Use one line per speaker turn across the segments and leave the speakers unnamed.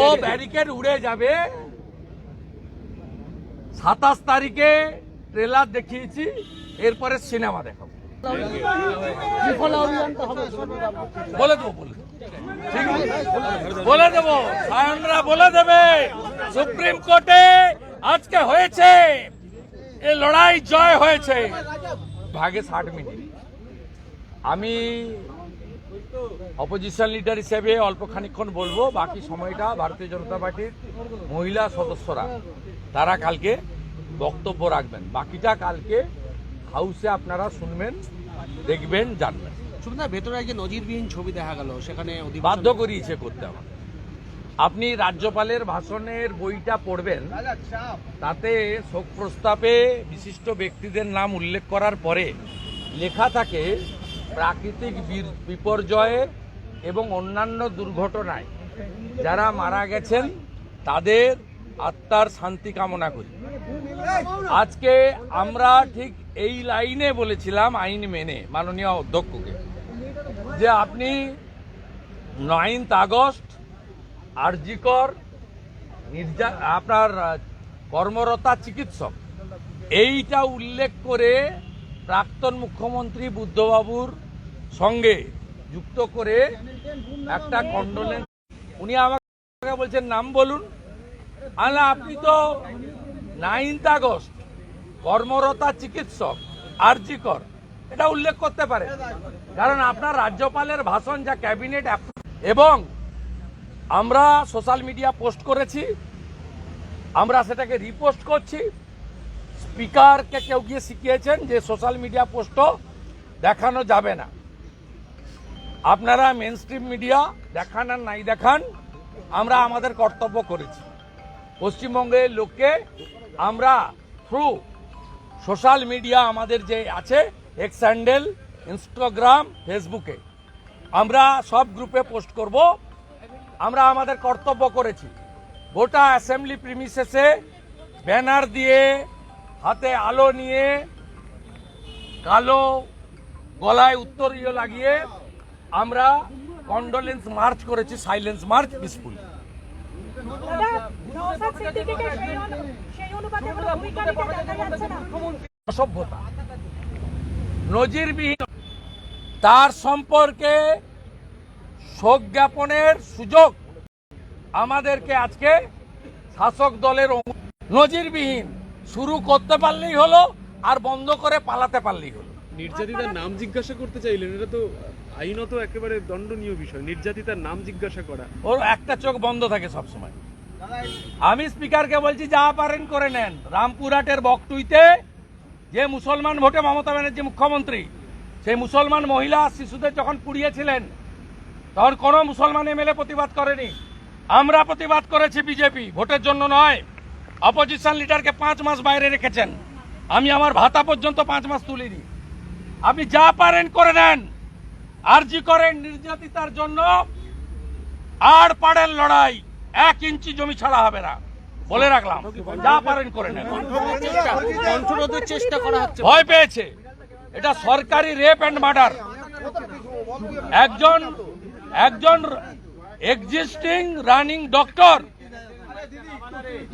ও barricade উড়ে যাবে সাতাশ তারিখে ট্রেলার দেখিয়েছি এরপরে সিনেমা দেখাবো। বলে দেবো বলে ঠিক বলে দেবো। সায়নরা বলে দেবে সুপ্রিম কোর্টে আজকে হয়েছে এ লড়াই জয় হয়েছে। ভাগে ষাট মিনিট। আমি অপোজিশন লিডার হিসেবে অল্প খানিক্ষণ বলব বাকি সময়টা ভারতীয় জনতা পার্টির মহিলা সদস্যরা তারা কালকে বক্তব্য রাখবেন। বাকিটা কালকে হাউসে আপনারা শুনবেন দেখবেন জানবেন।
সুবিধা ভেতরে যে নজিরবিহীন ছবি দেখা গেল সেখানে
বাধ্য করিয়েছে করতে আমার। আপনি রাজ্যপালের ভাষণের বইটা পড়বেন তাতে শোক প্রস্তাবে বিশিষ্ট ব্যক্তিদের নাম উল্লেখ করার পরে লেখা থাকে প্রাকৃতিক বিপর্যয়ে এবং অন্যান্য দুর্ঘটনায় যারা মারা গেছেন, তাদের আত্মার শান্তি কামনা করি। আজকে আমরা ঠিক এই লাইনে বলেছিলাম আইন মেনে, মাননীয় অধ্যক্ষকে, যে আপনি নাইন্থ আগস্ট আরজিকর নির্যা আপনার কর্মরতা চিকিৎসক, এইটা উল্লেখ করে প্রাক্তন মুখ্যমন্ত্রী বুদ্ধবাবুর সঙ্গে যুক্ত করে একটা কন্ডোলেন্স উনি আমাকে বলছেন, নাম বলুন। আলা আপনি তো নাইন্থ আগস্ট, কর্মরতা চিকিৎসক, আরজিকর। এটা উল্লেখ করতে পারে কারণ আপনার রাজ্যপালের ভাষণ যা ক্যাবিনেট এবং আমরা সোশ্যাল মিডিয়া পোস্ট করেছি, আমরা সেটাকে রিপোস্ট করছি। স্পিকারকে কেউ গিয়ে শিখিয়েছেন যে সোশ্যাল মিডিয়া পোস্টও দেখানো যাবে না। আপনারা মেন স্ট্রিম মিডিয়া দেখান আর নাই দেখান, আমরা আমাদের কর্তব্য করেছি। পশ্চিমবঙ্গের লোককে আমরা থ্রু সোশ্যাল মিডিয়া আমাদের যে আছে এক্স হ্যান্ডেল ইনস্টাগ্রাম ফেসবুকে আমরা সব গ্রুপে পোস্ট করব, আমরা আমাদের কর্তব্য করেছি। গোটা অ্যাসেম্বলি প্রিমিসেসে ব্যানার দিয়ে হাতে আলো নিয়ে কালো গলায় উত্তরীয় লাগিয়ে আমরা কন্ডোলেন্স মার্চ করেছি সাইলেন্স মার্চ পিসফুল অসভ্যতা। নজিরবিহীন। তার সম্পর্কে শোক জ্ঞাপনের সুযোগ আমাদেরকে আজকে শাসক দলের নজিরবিহীন। শুরু করতে পারলেই হলো আর বন্ধ করে পালাতে পারলেই হলো।
নির্যাতিতার নাম জিজ্ঞাসা করতে চাইলেন এটা তো আইনত একেবারে দণ্ডনীয় বিষয় নির্যাতিতার নাম জিজ্ঞাসা করা।
ওর একটা চোখ বন্ধ থাকে সবসময়। আমি স্পিকারকে বলছি যা পারেন করে নেন। রামপুরহাটের বকটুইতে যে মুসলমান ভোটে মমতা ব্যানার্জি মুখ্যমন্ত্রী সেই মুসলমান মহিলা শিশুদের যখন পুড়িয়েছিলেন তখন কোনো মুসলমান এমএলএ প্রতিবাদ করেনি। আমরা প্রতিবাদ করেছি বিজেপি ভোটের জন্য নয়। অপোজিশন লিডারকে পাঁচ মাস বাইরে রেখেছেন। আমি আমার ভাতা পর্যন্ত পাঁচ মাস তুলিনি। আপনি যা পারেন করে নেন। আরজি করেন নির্যাতিতার জন্য। আর পাড়ের লড়াই। এক ইঞ্চি জমি ছাড়া হবে না। বলে রাখলাম যা পারেন করে নেন।
চেষ্টা চেষ্টা করা হচ্ছে।
ভয় পেয়েছে। এটা সরকারি রেপ অ্যান্ড মার্ডার। একজন একজন এক্সিস্টিং রানিং ডক্টর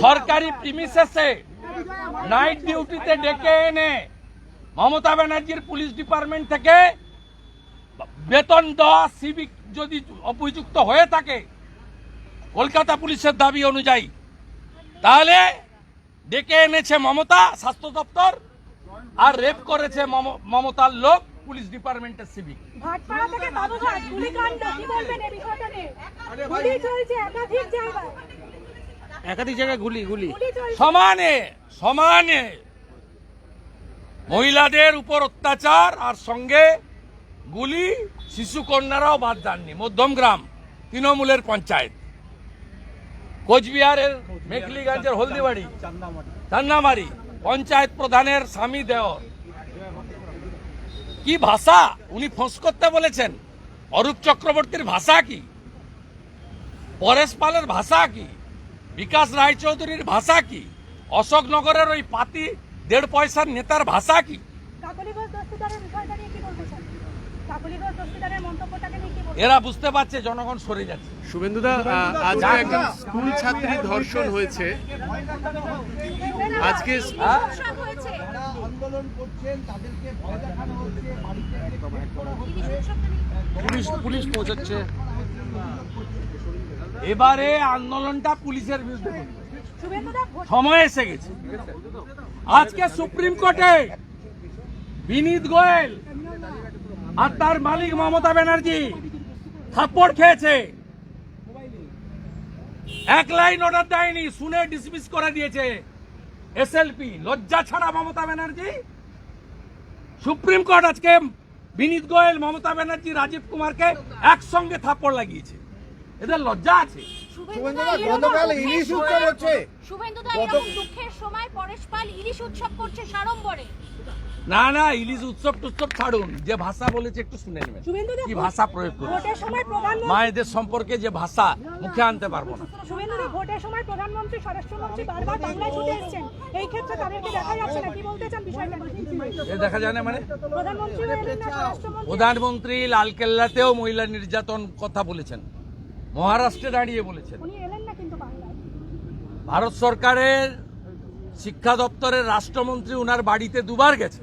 সরকারি প্রিমিসেসে নাইট ডিউটিতে ডেকে এনে মমতা ব্যানার্জির পুলিশ ডিপার্টমেন্ট থেকে বেতন দেওয়া সিভিক যদি অভিযুক্ত হয়ে থাকে কলকাতা পুলিশের দাবি অনুযায়ী, তাহলে ডেকে এনেছে মমতা স্বাস্থ্য দপ্তর আর রেপ করেছে মম- মমতার লোক পুলিশ ডিপার্টমেন্টের সিভিক
থেকে একাধিক জায়গায়
গুলি গুলি।
সমানে সমানে মহিলাদের উপর অত্যাচার আর সঙ্গে গুলি শিশু কন্যারাও বাদ যাননি। মধ্যমগ্রাম তৃণমূলের পঞ্চায়েত। কোচবিহারের মেখলিগঞ্জের হলদিবাড়ি চান্নামারি পঞ্চায়েত প্রধানের স্বামী দেওর। কি ভাষা? উনি ফোঁস করতে বলেছেন। অরূপ চক্রবর্তীর ভাষা কি? পরেশ পালের ভাষা কি? বিকাশ রায়চৌধুরীর ভাষা কি? অশোকনগরের ওই পাতি দেড় পয়সার নেতার ভাষা কি?
কাকলি ঘোষ দস্তিদারের বিষয়টা নিয়ে কি বলতে চান কাকলি ঘোষ দস্তিদারের মন্তব্যটাকে নিয়ে কি বলবেন
এরা বুঝতে পারছে জনগণ সরে যাচ্ছে।
শুভেন্দুদা আজকে একজন স্কুল ছাত্রী ধর্ষণ হয়েছে। আজকে
হ্যাঁ?
যারা আন্দোলন করছেন তাদেরকে ভয় দেখানো হচ্ছে বাড়িতে করা
পুলিশ পুলিশ পৌঁছাচ্ছে।
এবারে আন্দোলনটা পুলিশের বিরুদ্ধে সময় এসে গেছে। আজকে সুপ্রিম কোর্টে বিনীত গোয়েল আর তার মালিক মমতা ব্যানার্জি থাপ্পড় খেয়েছে। এক লাইন অর্ডার দেয়নি শুনে ডিসমিস করে দিয়েছে। এসএলপি লজ্জা ছাড়া মমতা ব্যানার্জি। সুপ্রিম কোর্ট আজকে বিনীত গোয়েল মমতা ব্যানার্জি রাজীব কুমারকে একসঙ্গে থাপ্পড় লাগিয়েছে। এদের লজ্জা আছে।
দুঃখের সময় পরেশ পাল ইলিশ উৎসব করছে সাড়ম্বরে।
না না ইলিশ উৎসব টুৎসব ছাড়ুন। যে ভাষা বলেছে একটু শুনে নেবেন। কি ভাষা প্রয়োগ
সময়
মায়েদের সম্পর্কে যে ভাষা মুখে আনতে পারব না।
ভোটের সময় প্রধানমন্ত্রী স্বরাষ্ট্রমন্ত্রী বারবার বাংলায় ছুটে এসেছেন। এই ক্ষেত্রে তাদেরকে দেখা যাচ্ছে না। কি বলতে চান বিষয়টা?
এ দেখা যায় না মানে?
প্রধানমন্ত্রী
লালকেল্লাতেও মহিলা নির্যাতন কথা বলেছেন। মহারাষ্ট্রে দাঁড়িয়ে বলেছেন। ভারত সরকারের শিক্ষা দপ্তরের রাষ্ট্রমন্ত্রী উনার বাড়িতে দুবার গেছে।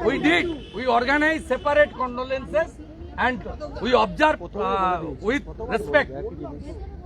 We did. We organized separate condolences and we observed uh, with respect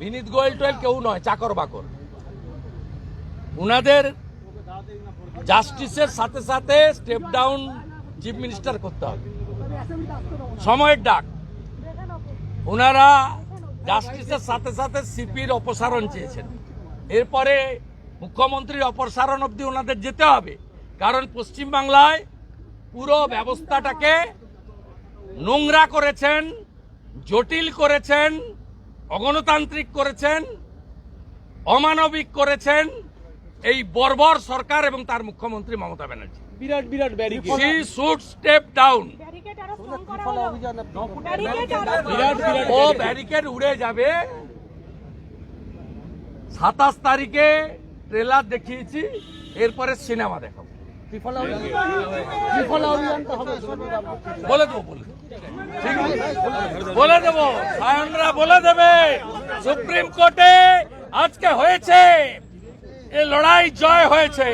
বিনীত গোয়েল টোয়েল কেউ নয়, চাকর বাকর। উনাদের জাস্টিসের সাথে সাথে স্টেপ ডাউন চিফ মিনিস্টার করতে হবে। সময়ের ডাক। ওনারা জাস্টিসের সাথে সাথে সিপির অপসারণ চেয়েছেন। এরপরে মুখ্যমন্ত্রীর অপসারণ অবধি ওনাদের যেতে হবে। কারণ পশ্চিমবাংলায় পুরো ব্যবস্থাটাকে নোংরা করেছেন, জটিল করেছেন অগণতান্ত্রিক করেছেন অমানবিক করেছেন এই বর্বর সরকার এবং তার মুখ্যমন্ত্রী মমতা ব্যানার্জি।
বিরাট বিরাট
barricade she should
step down
O barricade উড়ে যাবে। সাতাশ তারিখে ট্রেলার দেখিয়েছি এরপরে সিনেমা দেখাবো। বলে দেবো। বলে ঠিক বলে দেবো। সায়নরা বলে দেবে সুপ্রিম কোর্টে আজকে হয়েছে এ লড়াই জয় হয়েছে।